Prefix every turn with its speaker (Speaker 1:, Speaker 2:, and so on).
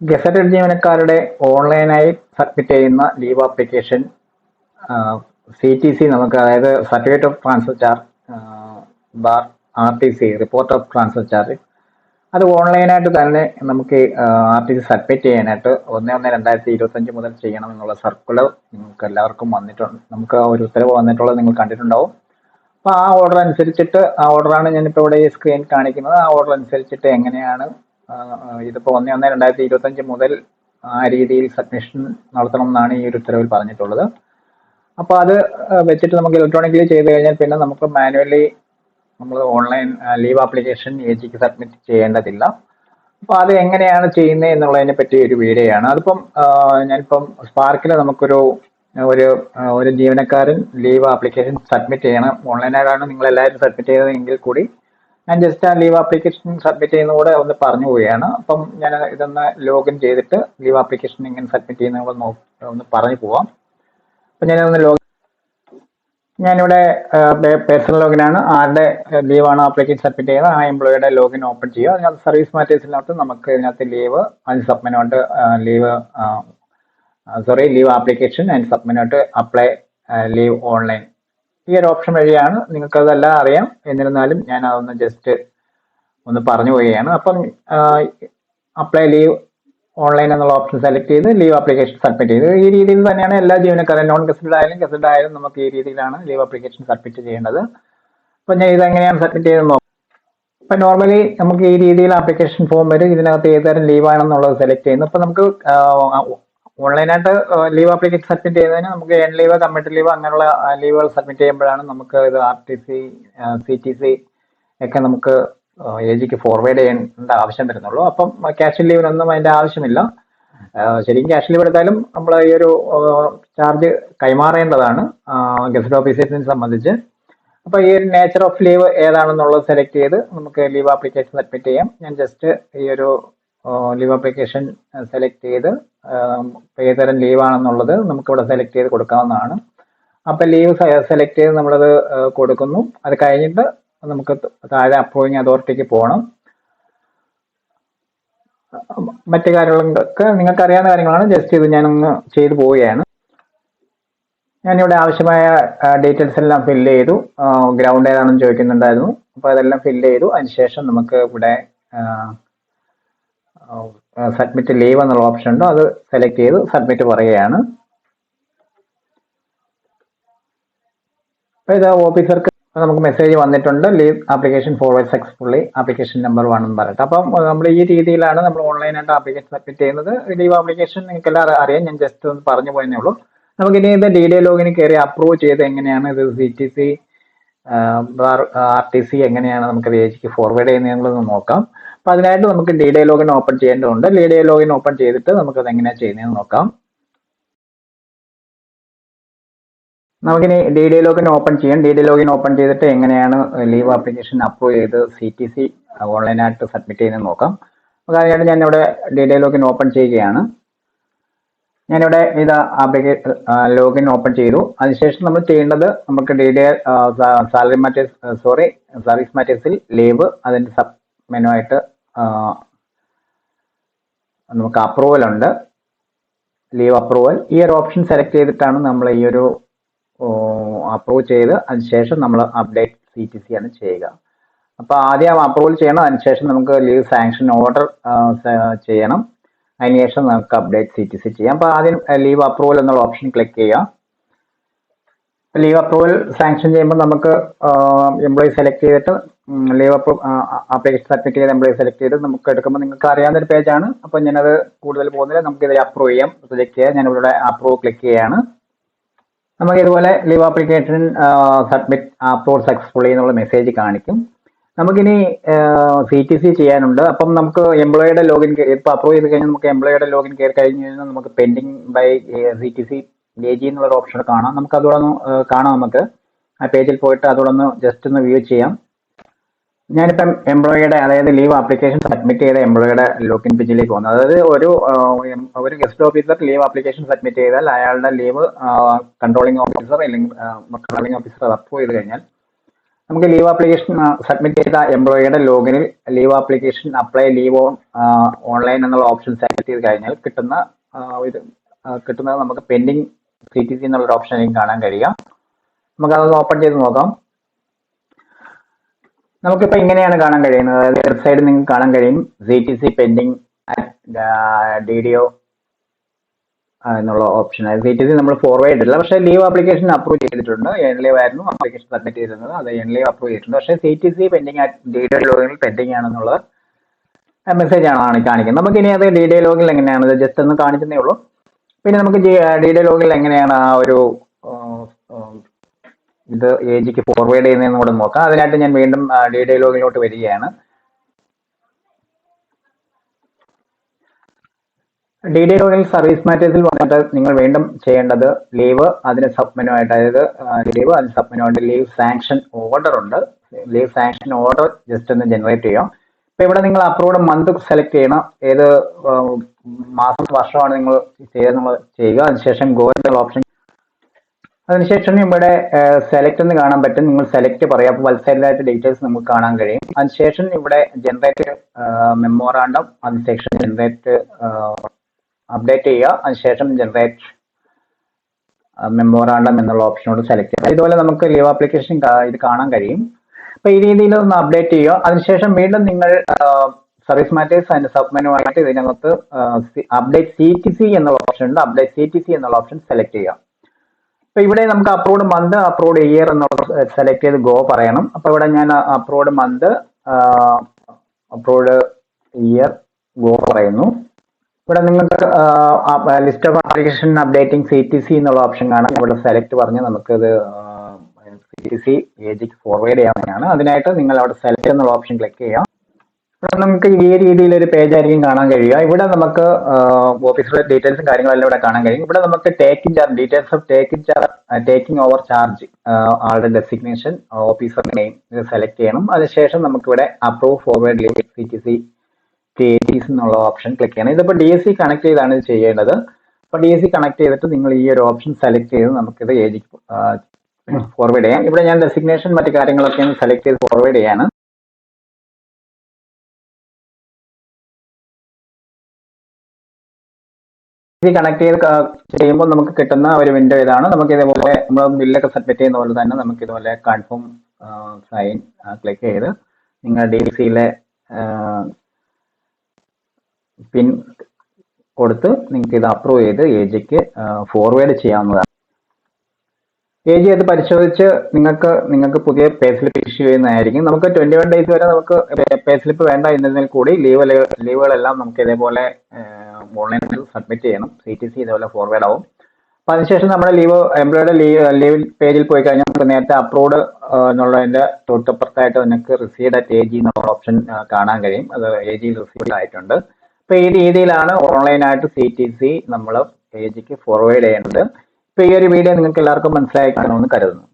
Speaker 1: Gazetted ജീവനക്കാരുടെ ഓൺലൈനായി submit ചെയ്യുന്ന leave application C T C നമുക്ക് അതായത് certificate of transfer charge bar R T C report of transfer charge. അത് ഓൺലൈനായിട്ട് തന്നെ നമുക്ക് ആർ ടി സി സബ്മിറ്റ് ചെയ്യാനായിട്ട് ഒന്ന് ഒന്ന് രണ്ടായിരത്തി ഇരുപത്തഞ്ച് മുതൽ ചെയ്യണം എന്നുള്ള സർക്കുലർ നിങ്ങൾക്ക് എല്ലാവർക്കും വന്നിട്ടുണ്ട്. നമുക്ക് ഒരു ഉത്തരവ് വന്നിട്ടുള്ളത് നിങ്ങൾ കണ്ടിട്ടുണ്ടാവും. അപ്പോൾ ആ ഓർഡർ അനുസരിച്ചിട്ട് ആ ഓർഡറാണ് ഞാനിപ്പോൾ ഇവിടെ ഈ സ്ക്രീൻ കാണിക്കുന്നത്. ആ ഓർഡർ അനുസരിച്ചിട്ട് എങ്ങനെയാണ് ഇതിപ്പോൾ ഒന്ന് ഒന്ന് രണ്ടായിരത്തി ഇരുപത്തഞ്ച് മുതൽ ആ രീതിയിൽ സബ്മിഷൻ നടത്തണം എന്നാണ് ഈ ഒരു ഉത്തരവിൽ പറഞ്ഞിട്ടുള്ളത്. അപ്പോൾ അത് വെച്ചിട്ട് നമുക്ക് ഇലക്ട്രോണിക്കലി ചെയ്ത് കഴിഞ്ഞാൽ പിന്നെ നമുക്ക് മാനുവലി നമ്മൾ ഓൺലൈൻ ലീവ് ആപ്ലിക്കേഷൻ എ ജിക്ക് സബ്മിറ്റ് ചെയ്യേണ്ടതില്ല. അപ്പോൾ അത് എങ്ങനെയാണ് ചെയ്യുന്നത് എന്നുള്ളതിനെ പറ്റി ഒരു വീഡിയോയാണ് അതിപ്പം ഞാനിപ്പം സ്പാർക്കിൽ നമുക്കൊരു ഒരു ഒരു ജീവനക്കാരൻ ലീവ് ആപ്ലിക്കേഷൻ സബ്മിറ്റ് ചെയ്യണം. ഓൺലൈനായിട്ടാണ് നിങ്ങൾ എല്ലാവരും സബ്മിറ്റ് ചെയ്തതെങ്കിൽ കൂടി ഞാൻ ജസ്റ്റ് ആ ലീവ് ആപ്ലിക്കേഷൻ സബ്മിറ്റ് ചെയ്യുന്ന കൂടെ ഒന്ന് പറഞ്ഞു പോവുകയാണ്. അപ്പം ഞാൻ ഇതൊന്ന് ലോഗിൻ ചെയ്തിട്ട് ലീവ് ആപ്ലിക്കേഷൻ എങ്ങനെ സബ്മിറ്റ് ചെയ്യുന്ന കൂടെ ഒന്ന് പറഞ്ഞു പോവാം. അപ്പം ഞാനൊന്ന് ലോഗിൻ ഞാനിവിടെ പേഴ്സണൽ ലോഗിനാണ് ആരുടെ ലീവാണ് ആപ്ലിക്കേഷൻ സബ്മിറ്റ് ചെയ്യുന്നത് ആ എംപ്ലോയിയുടെ ലോഗിൻ ഓപ്പൺ ചെയ്യുക. അതിനകത്ത് സർവീസ് മാറ്റേഴ്സിനകത്ത് നമുക്ക് ഇതിനകത്ത് ലീവ് അതിന് സബ്മിനോട്ട് leave sorry leave application and സബ്മിനോട്ട് apply leave online ഈ ഒരു ഓപ്ഷൻ വഴിയാണ് നിങ്ങൾക്ക് അതെല്ലാം അറിയാം. എന്നിരുന്നാലും ഞാൻ അതൊന്ന് ജസ്റ്റ് ഒന്ന് പറഞ്ഞു പോവുകയാണ്. അപ്പം അപ്ലൈ ലീവ് ഓൺലൈൻ എന്നുള്ള ഓപ്ഷൻ സെലക്ട് ചെയ്ത് ലീവ് ആപ്ലിക്കേഷൻ സബ്മിറ്റ് ചെയ്ത്. ഈ രീതിയിൽ തന്നെയാണ് എല്ലാ ജീവനക്കാരും നോൺ ഗസ്റ്റഡ് ആയാലും ഗസ്റ്റഡ് ആയാലും നമുക്ക് ഈ രീതിയിലാണ് ലീവ് ആപ്ലിക്കേഷൻ സബ്മിറ്റ് ചെയ്യേണ്ടത്. അപ്പം ഞാൻ ഇതെങ്ങനെയാണ് സബ്മിറ്റ് ചെയ്തെന്ന് നോക്കാം. അപ്പം നോർമലി നമുക്ക് ഈ രീതിയിൽ ആപ്ലിക്കേഷൻ ഫോം വരും. ഇതിനകത്ത് ഏതുതരം ലീവ് ആണെന്നുള്ളത് സെലക്ട് ചെയ്യുന്നു. അപ്പം നമുക്ക് ഓൺലൈനായിട്ട് ലീവ് ആപ്ലിക്കേഷൻ സബ്മിറ്റ് ചെയ്യുന്നതിന് നമുക്ക് എൻ ലീവ് കമ്മിറ്റ് ലീവ് അങ്ങനെയുള്ള ലീവുകൾ സബ്മിറ്റ് ചെയ്യുമ്പോഴാണ് നമുക്ക് ഇത് R T C C T C ഒക്കെ നമുക്ക് എ ജിക്ക് ഫോർവേഡ് ചെയ്യേണ്ട ആവശ്യം വരുന്നുള്ളൂ. അപ്പം ക്യാഷ് ലീവിനൊന്നും അതിന്റെ ആവശ്യമില്ല. ശരിക്കും ക്യാഷ് ലീവ് എടുത്താലും നമ്മൾ ഈ ഒരു ചാർജ് കൈമാറേണ്ടതാണ് ഗസറ്റ് ഓഫീസേഴ്സിനെ സംബന്ധിച്ച്. അപ്പോൾ ഈ ഒരു നേച്ചർ ഓഫ് ലീവ് ഏതാണെന്നുള്ളത് സെലക്ട് ചെയ്ത് നമുക്ക് ലീവ് ആപ്ലിക്കേഷൻ സബ്മിറ്റ് ചെയ്യാം. ഞാൻ ജസ്റ്റ് ഈ ഒരു ലീവ് ആപ്ലിക്കേഷൻ സെലക്ട് ചെയ്ത് പേ ഏതുതരം ലീവ് ആണെന്നുള്ളത് നമുക്കിവിടെ സെലക്ട് ചെയ്ത് കൊടുക്കാവുന്നതാണ്. അപ്പം ലീവ് സെലക്ട് ചെയ്ത് നമ്മളത് കൊടുക്കുന്നു. അത് കഴിഞ്ഞിട്ട് നമുക്ക് താഴെ അപ്രൂവിങ് അതോറിറ്റിക്ക് പോകണം മറ്റു കാര്യങ്ങളൊക്കെ നിങ്ങൾക്ക് അറിയാവുന്ന കാര്യങ്ങളാണ്. ജസ്റ്റ് ഇത് ഞാനൊന്ന് ചെയ്തു പോവുകയാണ്. ഞാനിവിടെ ആവശ്യമായ ഡീറ്റെയിൽസ് എല്ലാം ഫില്ല് ചെയ്തു. ഗ്രൗണ്ട് ഏതാണെന്ന് ചോദിക്കുന്നുണ്ടായിരുന്നു. അപ്പോൾ അതെല്ലാം ഫില്ല് ചെയ്തു. അതിനുശേഷം നമുക്ക് ഇവിടെ സബ്മിറ്റ് ലീവ് എന്നുള്ള ഓപ്ഷൻ ഉണ്ടോ. അത് സെലക്ട് ചെയ്ത് സബ്മിറ്റ് പറയുകയാണ്. അപ്പോൾ ഇത് ഓഫീസർക്ക് നമുക്ക് മെസ്സേജ് വന്നിട്ടുണ്ട്. Leave application forward successfully application number one എന്ന് പറഞ്ഞിട്ട്. അപ്പം നമ്മൾ ഈ രീതിയിലാണ് നമ്മൾ ഓൺലൈനായിട്ട് ആപ്ലിക്കേഷൻ സബ്മിറ്റ് ചെയ്യുന്നത്. ലീവ് ആപ്ലിക്കേഷൻ നിങ്ങൾക്ക് എല്ലാവരും അറിയാം. ഞാൻ ജസ്റ്റ് ഒന്ന് പറഞ്ഞു പോയെന്നേ ഉള്ളൂ. നമുക്ക് ഇനി ഇത് ഡി ഡി ലോഗിന് കയറി അപ്രൂവ് ചെയ്ത് എങ്ങനെയാണ് ഇത് C T C R T C എങ്ങനെയാണ് നമുക്ക് വേജിക്ക് ഫോർവേഡ് ചെയ്യുന്നതെന്നുള്ളത് നോക്കാം. അപ്പം അതിനായിട്ട് നമുക്ക് ഡി ഡി ലോഗിൻ ഓപ്പൺ ചെയ്യേണ്ടതുണ്ട്. ഡി ഡി ലോഗിൻ ഓപ്പൺ ചെയ്തിട്ട് നമുക്ക് അത് എങ്ങനെയാ ചെയ്യുന്നതെന്ന് നോക്കാം. നമുക്കിനി ഡി ഡി ലോഗിൻ ഓപ്പൺ ചെയ്യാം. ഡി ഡി ലോഗിൻ ഓപ്പൺ ചെയ്തിട്ട് എങ്ങനെയാണ് ലീവ് ആപ്ലിക്കേഷൻ അപ്രൂവ് ചെയ്ത് സി ടി സി ഓൺലൈനായിട്ട് സബ്മിറ്റ് ചെയ്യുന്നത് നോക്കാം. അപ്പോൾ അതിനായിട്ട് ഞാനിവിടെ ഡി ഡി ലോഗിൻ ഓപ്പൺ ചെയ്യുകയാണ്. ഞാനിവിടെ ഇത് ആപ്ലിക്കേ ലോഗിൻ ഓപ്പൺ ചെയ്തു. അതിനുശേഷം നമ്മൾ ചെയ്യേണ്ടത് നമുക്ക് D D salary matters sorry service മാറ്റേഴ്സിൽ leave അതിന്റെ സബ് മെനു ആയിട്ട് നമുക്ക് അപ്രൂവൽ ഉണ്ട്. ലീവ് അപ്രൂവൽ ഈ ഒരു ഓപ്ഷൻ സെലക്ട് ചെയ്തിട്ടാണ് നമ്മൾ ഈ ഒരു അപ്രൂവ് ചെയ്ത്. അതിനുശേഷം നമ്മൾ അപ്ഡേറ്റ് സി ടി സി ആണ് ചെയ്യുക. അപ്പോൾ ആദ്യം അപ്രൂവൽ ചെയ്യണം. അതിനുശേഷം നമുക്ക് ലീവ് സാങ്ഷൻ ഓർഡർ ചെയ്യണം. അതിനുശേഷം നമുക്ക് അപ്ഡേറ്റ് സി ടി സി ചെയ്യാം. അപ്പോൾ ആദ്യം ലീവ് അപ്രൂവൽ എന്നുള്ള ഓപ്ഷൻ ക്ലിക്ക് ചെയ്യുക. ലീവ് അപ്രൂവൽ സാങ്ഷൻ ചെയ്യുമ്പോൾ നമുക്ക് എംപ്ലോയി സെലക്ട് ചെയ്തിട്ട് ലീവ് അപ്പ് ആപ്ലിക്കേഷൻ സബ്മിറ്റ് ചെയ്ത് എംപ്ലോയി സെലക്ട് ചെയ്ത് നമുക്ക് എടുക്കുമ്പോൾ നിങ്ങൾക്ക് അറിയാവുന്ന ഒരു പേജാണ് അപ്പോൾ ഞാനത് കൂടുതൽ പോകുന്നില്ല. നമുക്ക് ഇതിൽ അപ്രൂവ് ചെയ്യാം. സെലക്ട് ചെയ്യാം. ഞാൻ ഇവിടെ അപ്രൂവ് ക്ലിക്ക് ചെയ്യാണ്. നമുക്ക് ഇതുപോലെ leave application submit approve successfully എന്നുള്ള മെസ്സേജ് കാണിക്കും. നമുക്കിനി സി ടി സി ചെയ്യാനുണ്ട്. അപ്പം നമുക്ക് എംപ്ലോയിയുടെ ലോഗിൻ ഇപ്പോൾ അപ്രൂവ് ചെയ്ത് കഴിഞ്ഞാൽ നമുക്ക് എംപ്ലോയിയുടെ ലോഗിൻ കയറി കഴിഞ്ഞ് കഴിഞ്ഞാൽ നമുക്ക് pending by C T C A G എന്നുള്ളൊരു ഓപ്ഷൻ കാണാം. നമുക്ക് അതോടൊന്ന് കാണാം നമുക്ക്. ആ പേജിൽ പോയിട്ട് അതോടൊന്ന് ജസ്റ്റ് ഒന്ന് വ്യൂ ചെയ്യാം. ഞാനിപ്പം എംപ്ലോയിയുടെ അതായത് ലീവ് ആപ്ലിക്കേഷൻ സബ്മിറ്റ് ചെയ്ത എംപ്ലോയിയുടെ ലോക്കിൻ പേജിലേക്ക് പോകുന്നു. അതായത് ഒരു ഒരു guest officer leave application submit ചെയ്താൽ അയാളുടെ ലീവ് കൺട്രോളിംഗ് ഓഫീസർ അല്ലെങ്കിൽ കൺട്രോളിംഗ് ഓഫീസർ അപ്രൂവ് ചെയ്ത് കഴിഞ്ഞാൽ നമുക്ക് ലീവ് ആപ്ലിക്കേഷൻ സബ്മിറ്റ് ചെയ്ത എംപ്ലോയിയുടെ ലോഗിനിൽ leave application apply leave on online എന്നുള്ള ഓപ്ഷൻ സെലക്ട് ചെയ്ത് കഴിഞ്ഞാൽ കിട്ടുന്ന ഇത് കിട്ടുന്നത് നമുക്ക് പെൻഡിങ് സി ടി സി എന്നുള്ളൊരു ഓപ്ഷൻ കാണാൻ കഴിയുക. നമുക്ക് അതൊന്ന് ഓപ്പൺ ചെയ്ത് നോക്കാം. നമുക്കിപ്പോൾ ഇങ്ങനെയാണ് കാണാൻ കഴിയുന്നത്. അതായത് ലെഫ്റ്റ് സൈഡ് നിങ്ങൾക്ക് കാണാൻ കഴിയും C T C pending D D O എന്നുള്ള ഓപ്ഷൻ സി ടി സി നമ്മൾ ഫോർവേഡ് ഇല്ല പക്ഷേ ലീവ് ആപ്ലിക്കേഷൻ അപ്രൂവ് ചെയ്തിട്ടുണ്ട്. എൻ ലീവ് ആയിരുന്നു. ആപ്ലിക്കേഷൻ സബ്മിറ്റ് ചെയ്തിരുന്നത്. അത് എൻ ലീവ് അപ്രൂവ് ചെയ്തിട്ടുണ്ട്. പക്ഷേ C T C pending D D ലോഗിൽ പെൻഡിങ് ആണെന്നുള്ള മെസ്സേജ് ആണ് കാണിക്കുന്നത്. നമുക്ക് ഇനി അത് ഡി ഡി ലോഗിൽ എങ്ങനെയാണ്? ജസ്റ്റ് ഒന്ന് കാണിക്കുന്നേ ഉള്ളൂ. പിന്നെ നമുക്ക് ഡി ഡി ലോഗിൽ എങ്ങനെയാണ് ആ ഒരു ഇത് എ ജിക്ക് ഫോർവേഡ് ചെയ്യുന്നതെന്ന് കൂടെ നോക്കാം. അതിനായിട്ട് ഞാൻ വീണ്ടും ഡി ഡയലോഗിലോട്ട് വരികയാണ്. ഡി ഡയലോഗിൽ സർവീസ് മാറ്റേഴ്സിൽ വന്നിട്ട് നിങ്ങൾ വീണ്ടും ചെയ്യേണ്ടത് ലീവ് അതിന് സബ്മെനു ആയിട്ട് അതായത് ലീവ് അതിന് സബ്മെനു ആയിട്ട് ലീവ് സാങ്ഷൻ ഓർഡർ ഉണ്ട്. ലീവ് സാങ്ഷൻ ഓർഡർ ജസ്റ്റ് ഒന്ന് ജനറേറ്റ് ചെയ്യാം. ഇപ്പൊ ഇവിടെ നിങ്ങൾ അപ്രൂവ്ഡ് മന്ത് സെലക്ട് ചെയ്യണം. ഏത് മാസം വർഷമാണ് നിങ്ങൾ ചെയ്തെന്നുള്ളത് ചെയ്യുക. അതിനുശേഷം ഗോ ഓപ്ഷൻ അതിനുശേഷം ഇവിടെ സെലക്ട് എന്ന് കാണാൻ പറ്റും. നിങ്ങൾ സെലക്ട് പറയാം. അപ്പോൾ വത്സരമായിട്ട് ഡീറ്റെയിൽസ് നമുക്ക് കാണാൻ കഴിയും. അതിനുശേഷം ഇവിടെ ജനറേറ്റ് മെമ്മോറാണ്ടം അതിനുശേഷം ജനറേറ്റ് അപ്ഡേറ്റ് ചെയ്യുക. അതിനുശേഷം ജനറേറ്റ് മെമ്മോറാണ്ടം എന്നുള്ള ഓപ്ഷനോട് സെലക്ട് ചെയ്യുക. ഇതുപോലെ നമുക്ക് ലീവ് ആപ്ലിക്കേഷൻ ഇത് കാണാൻ കഴിയും. അപ്പൊ ഈ രീതിയിൽ ഒന്ന് അപ്ഡേറ്റ് ചെയ്യുക. അതിനുശേഷം വീണ്ടും നിങ്ങൾ സർവീസ് മാറ്റേഴ്സ് അതിന്റെ സബ്മെനുമായിട്ട് ഇതിനകത്ത് അപ്ഡേറ്റ് സി ടി സി എന്നുള്ള ഓപ്ഷൻ ഉണ്ട്. അപ്ഡേറ്റ് സി ടി സി എന്നുള്ള ഓപ്ഷൻ സെലക്ട് ചെയ്യുക. അപ്പൊ ഇവിടെ നമുക്ക് അപ്രൂവ്ഡ് മന്ത് അപ്രൂവ്ഡ് ഇയർ എന്നുള്ള സെലക്ട് ചെയ്ത് ഗോ പറയണം. അപ്പൊ ഇവിടെ ഞാൻ approved month approved year go പറയുന്നു. ഇവിടെ നിങ്ങൾക്ക് list of application updating C T C എന്നുള്ള ഓപ്ഷൻ കാണാം. ഇവിടെ സെലക്ട് പറഞ്ഞ് നമുക്കത് C T C A forward ചെയ്യാവുന്നതാണ്. അതിനായിട്ട് നിങ്ങൾ അവിടെ സെലക്ട് എന്നുള്ള ഓപ്ഷൻ ക്ലിക്ക് ചെയ്യാം. ഇവിടെ നമുക്ക് ഈ രീതിയിൽ ഒരു പേജ് ആയിരിക്കും കാണാൻ കഴിയുക. ഇവിടെ നമുക്ക് ഓഫീസിലെ ഡീറ്റെയിൽസും കാര്യങ്ങളെല്ലാം ഇവിടെ കാണാൻ കഴിയും. ഇവിടെ നമുക്ക് taking charge details of taking charge taking over charge ആളുടെ ഡെസിഗ്നേഷൻ ഓഫീസറുടെ നെയിം ഇത് സെലക്ട് ചെയ്യണം. അതിനുശേഷം നമുക്കിവിടെ approve forward leave C T C എന്നുള്ള ഓപ്ഷൻ ക്ലിക്ക് ചെയ്യണം. ഇതിപ്പോൾ ഡി എസ് സി കണക്ട് ചെയ്താണ് ഇത് ചെയ്യേണ്ടത്. അപ്പോൾ ഡി എസ് സി കണക്ട് ചെയ്തിട്ട് നിങ്ങൾ ഈ ഒരു ഓപ്ഷൻ സെലക്ട് ചെയ്ത് നമുക്കിത് ഏജ് ഫോർവേഡ് ചെയ്യാം. ഇവിടെ ഞാൻ ഡെസിഗ്നേഷൻ മറ്റു കാര്യങ്ങളൊക്കെ സെലക്ട് ചെയ്ത് ഫോർവേഡ് ചെയ്യാണ്. ഇത് കണക്ട് ചെയ്ത് ചെയ്യുമ്പോൾ നമുക്ക് കിട്ടുന്ന ഒരു വിൻഡോ ഇതാണ്. നമുക്ക് ഇതേപോലെ നമ്മൾ ബില്ലൊക്കെ സബ്മിറ്റ് ചെയ്യുന്ന പോലെ തന്നെ നമുക്ക് ഇതുപോലെ കൺഫേം സൈൻ ക്ലിക്ക് ചെയ്ത് നിങ്ങൾ ഡി സിയിലെ പിൻ കൊടുത്ത് നിങ്ങൾക്ക് ഇത് അപ്രൂവ് ചെയ്ത് എ ജിക്ക് ഫോർവേഡ് ചെയ്യാവുന്നതാണ്. എ ജി അത് പരിശോധിച്ച് നിങ്ങൾക്ക് നിങ്ങൾക്ക് പുതിയ പേ സ്ലിപ്പ് ഇഷ്യൂ ചെയ്യുന്നതായിരിക്കും. നമുക്ക് ട്വന്റി വൺ ഡേയ്സ് വരെ നമുക്ക് പേ സ്ലിപ്പ് വേണ്ട എന്നതിൽ കൂടി ലീവ് ലീവുകളെല്ലാം നമുക്ക് ഇതേപോലെ ഓൺലൈനിൽ സബ്മിറ്റ് ചെയ്യണം. സി ടി സി ഇതേപോലെ ഫോർവേഡ് ആവും. അപ്പൊ അതിനുശേഷം നമ്മുടെ ലീവ് എംപ്ലോയിയുടെ ലീവ് ലീവ് പേജിൽ പോയി കഴിഞ്ഞാൽ നമുക്ക് നേരത്തെ അപ്രൂവ്ഡ് എന്നുള്ളതിന്റെ തൊട്ടപ്പുറത്തായിട്ട് നിങ്ങൾക്ക് റിസീവ്ഡ് അറ്റ് എ ജി എന്നുള്ള ഓപ്ഷൻ കാണാൻ കഴിയും. അത് എ ജിയിൽ റിസീവ്ഡ് ആയിട്ടുണ്ട്. അപ്പൊ ഈ രീതിയിലാണ് ഓൺലൈനായിട്ട് സി ടി സി നമ്മൾ എ ജിക്ക് ഫോർവേഡ് ചെയ്യേണ്ടത്. ഇപ്പൊ ഈ ഒരു വീഡിയോ നിങ്ങൾക്ക് എല്ലാവർക്കും മനസ്സിലായി കാണുമെന്ന് കരുതുന്നു.